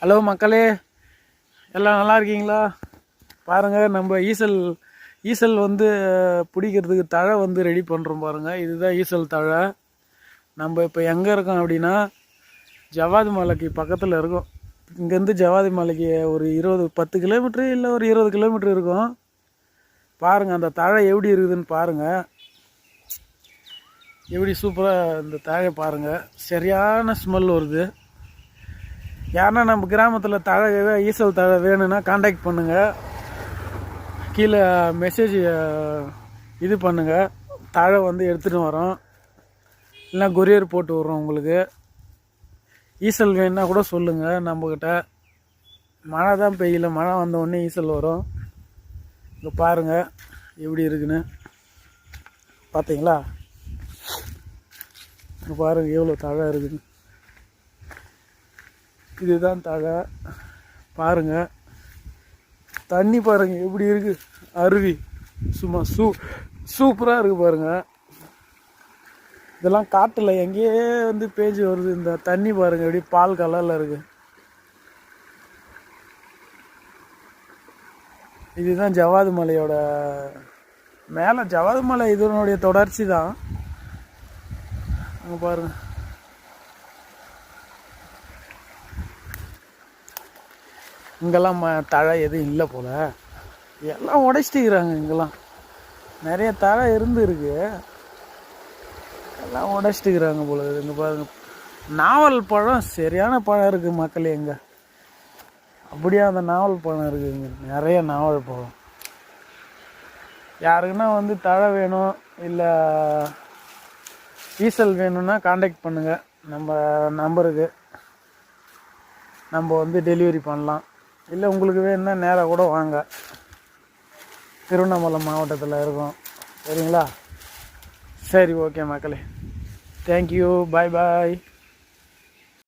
Hello மக்களே எல்லாம் நல்லா இருக்கீங்களா? பாருங்கள் நம்ம ஈசல் ஈசல் வந்து பிடிக்கிறதுக்கு தழை வந்து ரெடி பண்ணுறோம் பாருங்கள் இதுதான் ஈசல் தழை. நம்ம இப்போ எங்கே இருக்கோம் அப்படின்னா ஜவாதி மலைக்கு பக்கத்தில் இருக்கோம். இங்கேருந்து ஜவாதி மலைக்கு ஒரு இருபது பத்து கிலோமீட்ரு இல்லை ஒரு இருபது கிலோமீட்ரு இருக்கும். பாருங்கள் அந்த தழை எப்படி இருக்குதுன்னு பாருங்கள் எப்படி சூப்பராக இந்த தழை பாருங்கள் சரியான ஸ்மெல் வருது. யாருன்னா நம்ம கிராமத்தில் தழை ஈசல் தழை வேணும்னா காண்டாக்ட் பண்ணுங்கள் கீழே மெசேஜ் இது பண்ணுங்கள் தழை வந்து எடுத்துகிட்டு வரோம். இல்லைனா கொரியர் போட்டு விட்றோம் உங்களுக்கு. ஈசல் வேணுன்னா கூட சொல்லுங்கள் நம்மக்கிட்ட மழை தான் பெய்யல. மழை வந்த உடனே ஈசல் வரும். இங்கே பாருங்கள் எப்படி இருக்குன்னு. பார்த்தீங்களா இங்கே பாருங்கள் எவ்வளோ தழை இருக்குன்னு. இதுதான் தழை. பாருங்கள் தண்ணி பாருங்கள் எப்படி இருக்குது அருவி. சும்மா சூ சூப்பராக இருக்குது பாருங்கள் இதெல்லாம் காட்டில் எங்கேயே வந்து பேஞ்சு வருது. இந்த தண்ணி பாருங்கள் எப்படி பால் கலரில் இருக்குது இதுதான் ஜவாது மலையோட மேலே ஜவாது மலை இதனுடைய தொடர்ச்சி தான் அங்கே பாருங்கள் இங்கெல்லாம் ம தழை எதுவும் இல்லை போல். எல்லாம் உடைச்சிட்டுக்கிறாங்க இங்கெல்லாம். நிறைய தழை இருந்துருக்கு. எல்லாம் உடைச்சிட்டுக்கிறாங்க போல இங்கே பாருங்க. நாவல் பழம் சரியான பழம் இருக்குது மக்களே எங்கே அப்படியே அந்த நாவல் பழம் இருக்குதுங்க நிறைய நாவல் பழம். யாருக்குன்னா வந்து தழை வேணும் இல்லை ஈசல் வேணும்னா காண்டாக்ட் பண்ணுங்கள் நம்ம நம்பருக்கு நம்ம வந்து டெலிவரி பண்ணலாம். இல்லை உங்களுக்கு வேணும்னா நேராக கூட வாங்க. திருவண்ணாமலை மாவட்டத்தில் இருக்கோம். சரிங்களா? சரி ஓகே மக்களே. தேங்க்யூ பாய் பாய்